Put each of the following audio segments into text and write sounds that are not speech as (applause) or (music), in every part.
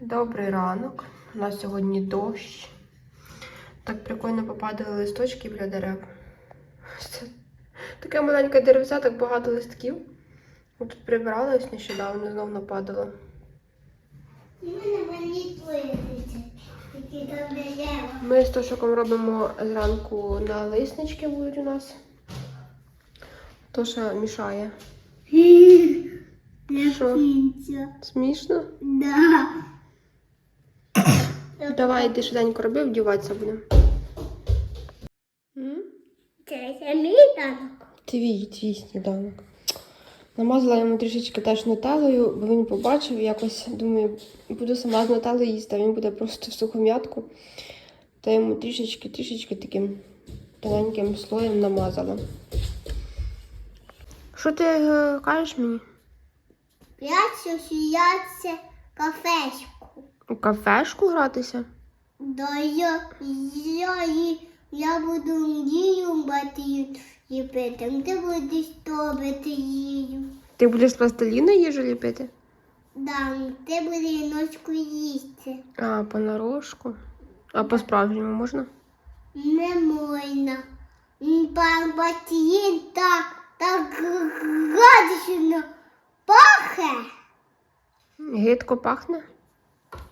Добрий ранок. У нас сьогодні дощ. Так прикольно попадали листочки біля дерев. Це таке маленьке деревце, так багато листків. Ми тут прибирались нещодавно, знов нападало. У мене вони плюються, які там дерева. Ми з Тошиком робимо зранку на лиснички будуть у нас. Тоша мішає. Що? Смішно? Да. Давай йди швиденько роби, вдіватися будемо. Це мій танок. Твій, твій сніданок. Намазала йому трішечки теж нутеллою, бо він побачив якось, думаю, буду сама з нутеллою їсти, а він буде просто в сухом'ятку. Та йому трішечки, трішечки таким тоненьким слоєм намазала. Що ти е, кажеш мені? П'ять сміяться кафешку. У кафешку гратися? Да я, я, я, я буду їю бати ліпити. Ти будеш тобити їю. Ти будеш з пластиліну їжу ліпити? Да, ти будеш ночку їсти. А, понарошку. А по-справжньому можна? Не можна. Батіїн так, так гаджено пахне. Гидко пахне.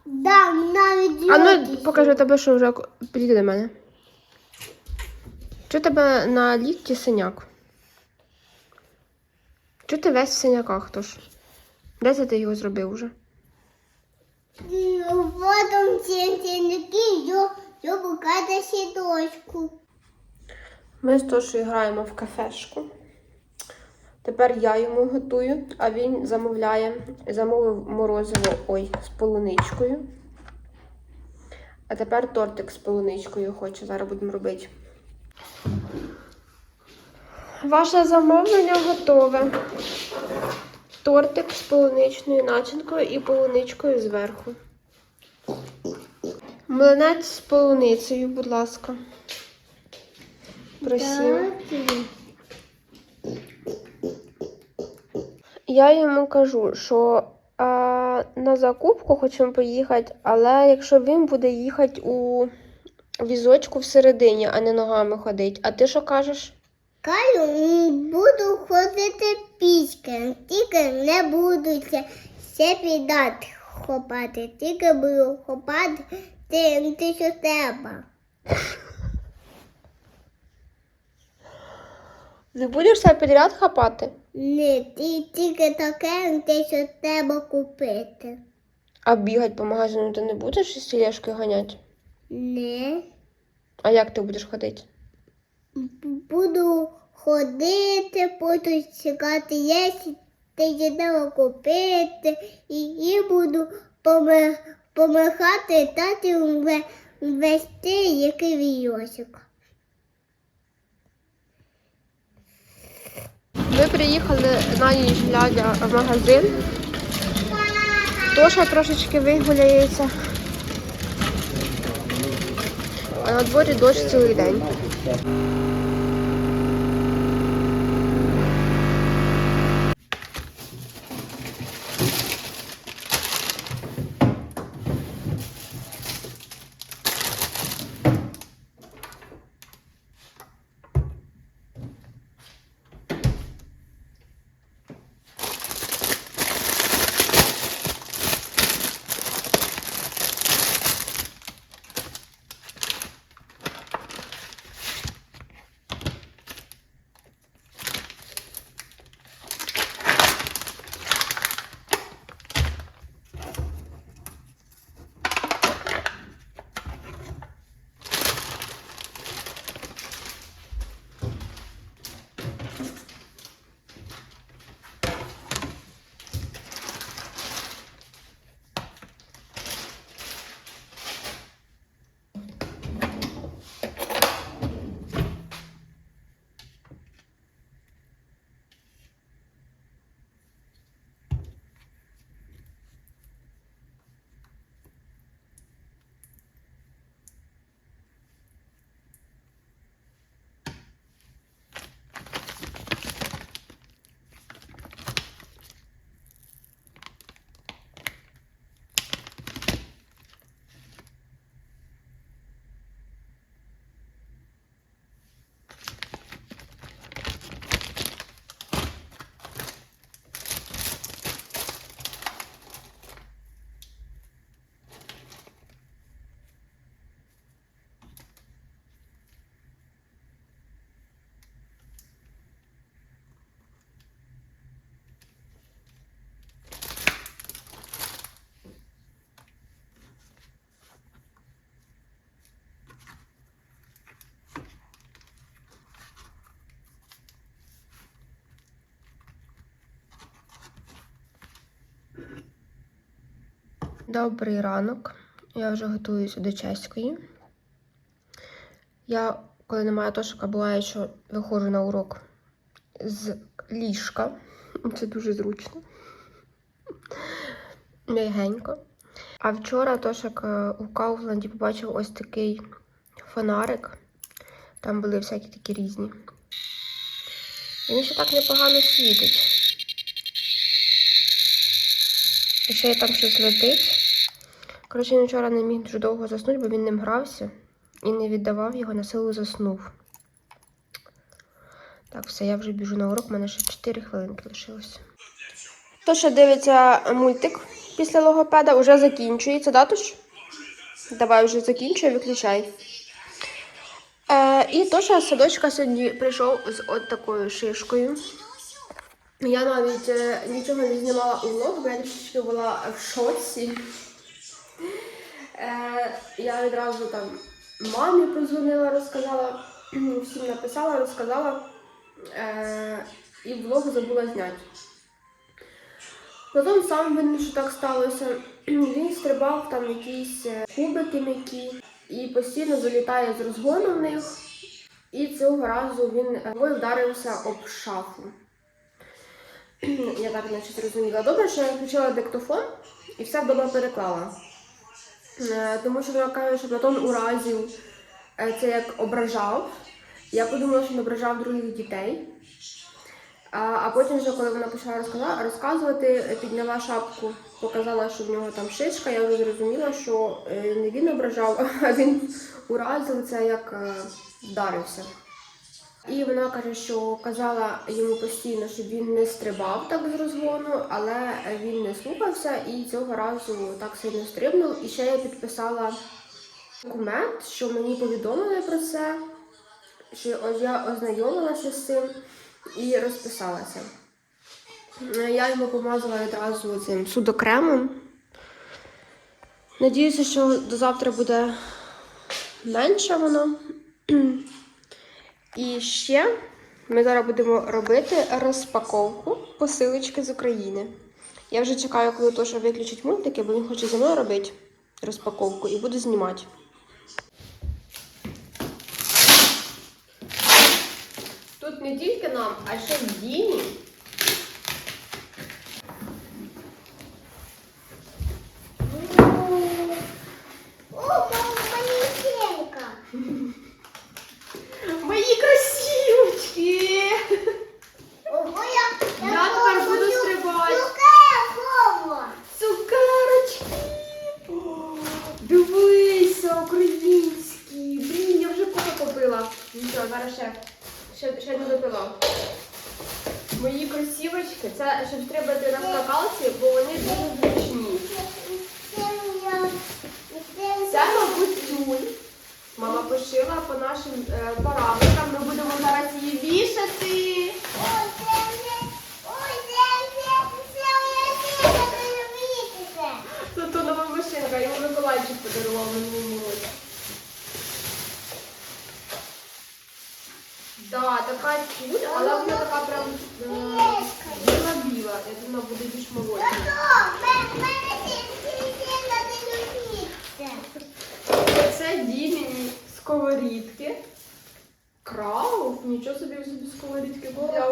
Да, навіть А ну покажи тебе, що вже підійди до мене. Чи тебе на лікті синяк? Чи ти весь в синяках тож? Де це ти його зробив уже? М, Потім сінтінки, я, я покажу сідочку. Ми з Тошою граємо в кафешку. Тепер я йому готую, а він замовляє, замовив морозиво ой, з полуничкою. А тепер тортик з полуничкою хоче. Зараз будемо робити. Ваше замовлення готове. Тортик з полуничною начинкою і полуничкою зверху. Млинець з полуницею, будь ласка. Просім. Я йому кажу, що а, на закупку хочемо поїхати, але якщо він буде їхати у візочку всередині, а не ногами ходить. А ти що кажеш? Кажу, буду ходити пішки, тільки не буду це підати хопати, тільки буду хопати ти, ти що треба. Не будеш все підряд хапати? Не, ти тільки таке, те, що треба купити. А бігати по магазину ти не будеш із тележкою ганяти? Не. А як ти будеш ходити? Буду ходити, буду чекати, якщо ти треба купити, і, і буду таті ве- вести який війочок. Приїхали на ніч глядя в магазин. Тоша трошечки вигуляється. А на дворі дощ цілий день. Добрий ранок. Я вже готуюся до чеської. Я, коли немає тошика, буває, що виходжу на урок з ліжка. Це дуже зручно. Мягенько. А вчора Тошик е, у Кауфланді побачив ось такий фонарик. Там були всякі такі різні. Він ще так непогано світить. І ще там щось летить. Коротше, він вчора не міг дуже довго заснути, бо він ним грався і не віддавав його, на силу заснув. Так, все, я вже біжу на урок, у мене ще 4 хвилинки лишилося. То, що дивиться мультик після логопеда, вже закінчується, да, Тош? Давай вже закінчуй, виключай. Е, і Тоша з садочка сьогодні прийшов з от такою шишкою. Я навіть е, нічого не знімала у влог, бо я трішечки була в шоці. Е, я відразу там мамі позвонила, розказала, (clears throat) всім написала, розказала. Е, і влог забула зняти. Потім сам винен, що так сталося. (clears throat) Він стрибав там якісь е, кубики м'які і постійно залітає з розгону в них. І цього разу він е, вдарився об шафу. (clears throat) Я так наче зрозуміла. Добре, що я включила диктофон і все вдома переклала. Е, Тому що вона каже, що Платон уразів е, це як ображав. Я подумала, що він ображав других дітей. А, потім, вже, коли вона почала розказувати, підняла шапку, показала, що в нього там шишка, я вже зрозуміла, що е, не він ображав, (laughs) а він уразив це як вдарився. І вона каже, що казала йому постійно, щоб він не стрибав так з розгону, але він не слухався і цього разу так сильно стрибнув. І ще я підписала документ, що мені повідомили про це, що я ознайомилася з цим і розписалася. Е, Я йому помазала відразу цим судокремом. Надіюся, що до завтра буде менше воно. І ще ми зараз будемо робити розпаковку посилочки з України. Я вже чекаю, коли Тоша виключить мультики, бо він хоче зі мною робити розпаковку і буду знімати. Тут не тільки нам, а ще в Діні. О, мама, манекенка. Мої красивочки! Ого, я, Я тепер буду стрибати. Какая Цукерочки! О, Дивися, українські! Блін, я вже кофе попила. Нічого, зараз ще, ще, ще не допила. Мої кросівочки, це щоб стрибати на скакалці, бо вони дуже зручні. Це, мабуть, тюль. Мама пошила по нашим е, параметрам. Ми будемо зараз її вішати. Це то нова машинка, йому Миколайчик подарував минулому році. Да, така тюль, але вона така прям е, біла-біла. Я думаю, буде більш молодша. Це Діміні сковорідки. Крау? Нічого собі собі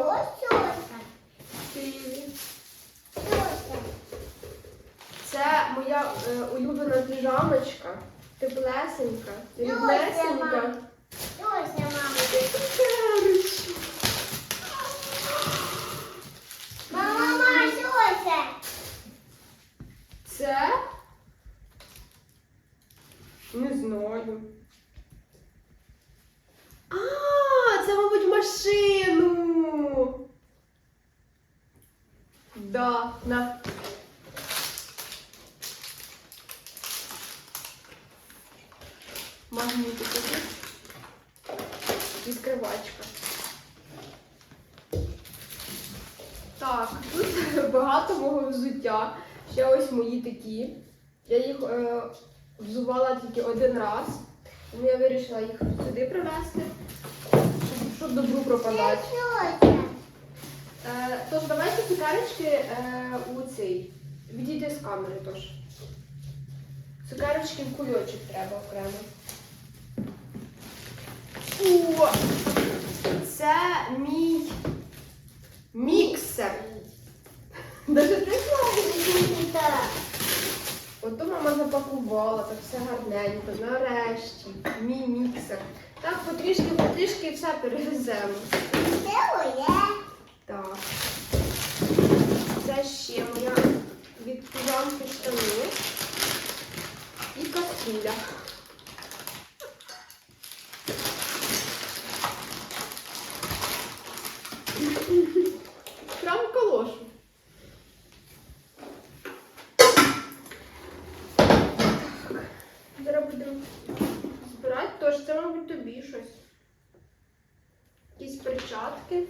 купляв. в Києві. Це моя е, улюблена піжамочка. Теплесенька, ріднесенька. Цукерочки. Це? Не знаю. А, це, мабуть, машину. Да, на. Магнітики тут. Відкривачка. Так, тут (laughs) багато мого взуття. Ще ось мої такі. Я їх е, взувала тільки один раз. Тому я вирішила їх сюди привезти, щоб, добру пропадати. Е, тож давайте цукерочки е, у цей. Відійди з камери тож. цукерочки в кульочок треба окремо. О! Це мій міксер. Даже ти Так. Ото мама запакувала, так все гарненько. Нарешті. Мій міксер. Так, потрішки, потрішки і все перевеземо. Це є. Так. Це ще моя від піжамки штани. І кастрюля. Прям калошу. Так. Зараз будемо збирати. Тож це, мабуть, тобі щось. Якісь перчатки.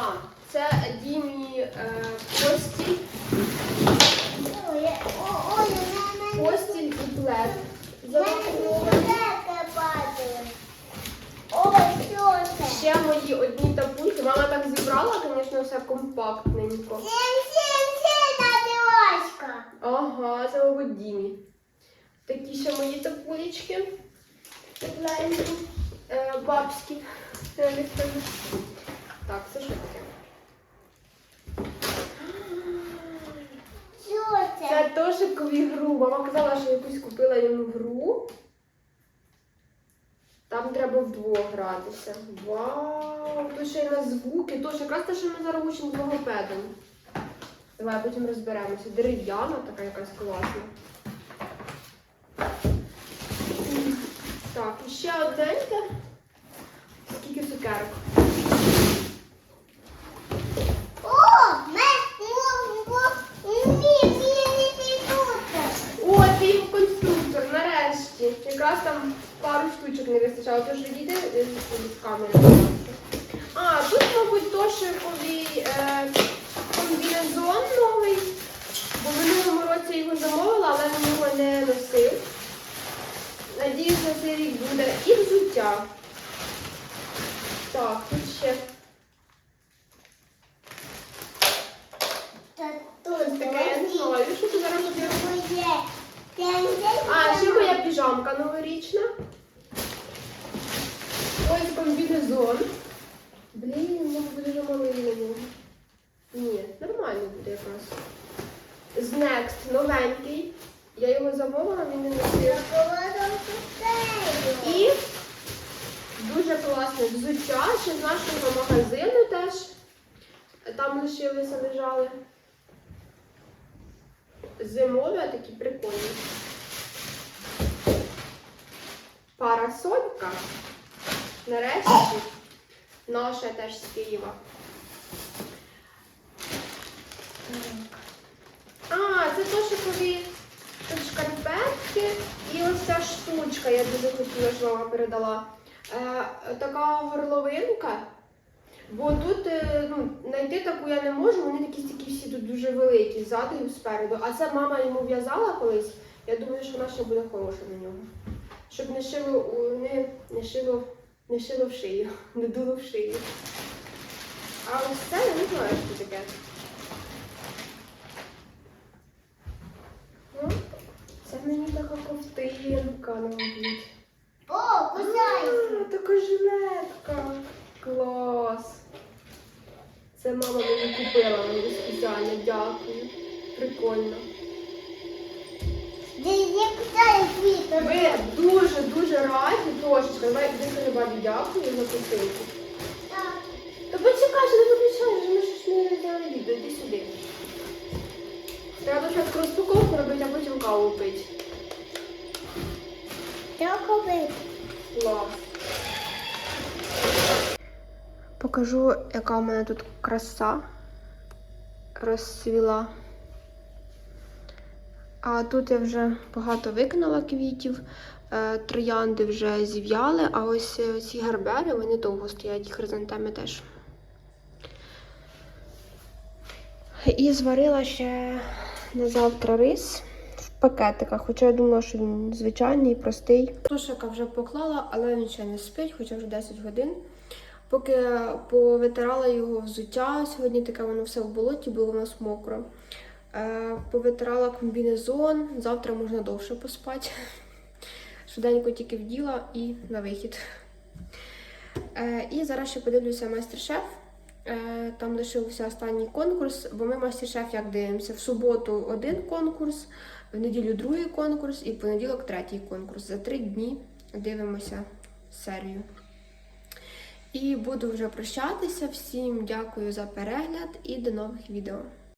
А, це Дімі е, постіль, постіль і плед. Ще мої одні тапульки. Мама так зібрала, звісно, все компактненько. Ага, це мабуть Дімі. Такі ще мої тапулечки. Тепленькі. Бабські. Я не скажу. Так, це що таке? Що Це це? Тошикові гру. Мама казала, що якусь купила йому гру. Там треба вдвох гратися. Вау! То ще й на звуки. Тож якраз те, що ми зараз учимо з логопедом. Давай потім розберемося. Дерев'яна така якась класна. Так, і ще одненьке. Скільки цукерок? О, ми, мо, мо, ні, ні, ні, ні, тут. О, твій конструктор, нарешті. Якраз там пару штучок не вистачало, тож відійди е, з камери. будь ласка. А, тут, мабуть, Тошиковий е, комбінезон новий. Бо в минулому році я його замовила, але він його не носив. Надіюсь, на цей рік буде. І взуття. Так, тут ще Та ось тут. таке, я не знаю, що це зараз буде. Моє. Це не А, ще моя піжамка новорічна. Ось комбінезон. Блін, може буде вже малий. Ні, нормально буде якраз. З Next, новенький. Я його замовила, він не носив. І дуже класне взуття, ще з нашого магазину теж. Там лишилися, лежали. Зимові, а такі прикольні. Парасолька. Нарешті. Наша теж з Києва. А, це тошикові тут шкарпетки і ось ця штучка, я дуже хотіла, що мама передала. Е, така горловинка. Бо тут е, ну, знайти таку я не можу, вони такі тут дуже великі, ззаду і спереду. А це мама йому в'язала колись. Я думаю, що вона ще буде хороша на нього. Щоб не шило, не, не шило, не шило в шию, не дуло в шию. А ось це я не знаю, що таке. Ну, це мені така ковтинка, мабуть. О, кусайся. Така жилетка. Клас. Це мама мені купила мені спеціально, дякую. Прикольно. Ви дуже-дуже раді, трошечка. Давай іди скажи бабі дякую за посилку. Та почекай, що не виключаєш, ми ж не зняли відео, іди сюди. Треба спочатку розпаковку робити, а потім каву пити. Дякую. Клас. Покажу, яка у мене тут краса розцвіла. А тут я вже багато викинула квітів, е, троянди вже зів'яли, а ось е, ці гербери, вони довго стоять, хризантеми теж. І зварила ще на завтра рис в пакетиках, хоча я думала, що він звичайний, простий. Тушика вже поклала, але він ще не спить, хоча вже 10 годин. Поки повитирала його взуття, сьогодні таке воно все в болоті, було у нас мокро. Е, повитирала комбінезон. Завтра можна довше поспати. (laughs) Швиденько тільки вділа і на вихід. Е, і зараз ще подивлюся майстер-шеф. Е, Там лишився останній конкурс, бо ми майстер-шеф як дивимося. В суботу один конкурс, в неділю другий конкурс і в понеділок третій конкурс. За три дні дивимося серію. І буду вже прощатися. Всім дякую за перегляд і до нових відео.